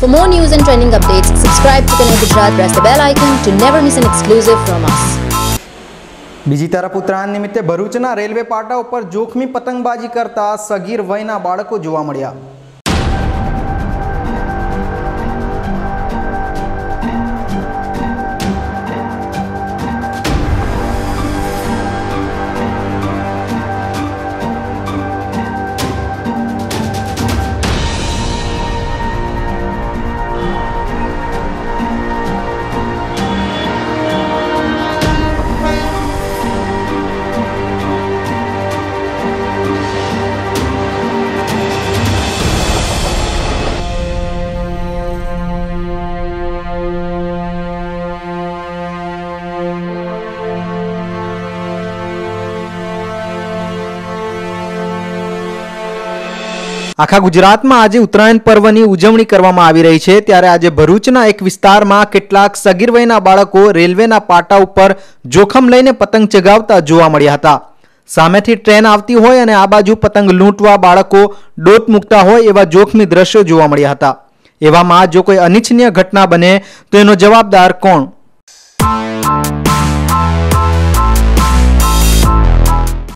For more news and trending updates, subscribe to Connect Gujarat, press the bell icon to never miss an exclusive from us. બીજી તરફ ઉત્તરાયણ નિમિત્તે ભરૂચના railway પાટા ઉપર જોખમી પતંગબાજી કરતા સગીર વયના બાળકો જોવા મળ્યા આખા ગુજરાતમાં આજે ઉત્તરાયણ પર્વની ઉજવણી કરવામાં આવી રહી છે. ત્યારે આજે ભરૂચના એક વિસ્તારમાં કેટલાક સગીર વયના બાળકો રેલવેના પાટા ઉપર જોખમ લઈને પતંગ ચગાવતા જોવા મળ્યા હતા. સામેથી ટ્રેન આવતી હોય અને આ બાજુ પતંગ લૂંટવા બાળકો ડોટ મૂકતા હોય એવા જોખમી દ્રશ્યો જોવા મળ્યા હતા. એવામાં જો કોઈ અનિચ્છનીય ઘટના બને તો એનો જવાબદાર કોણ?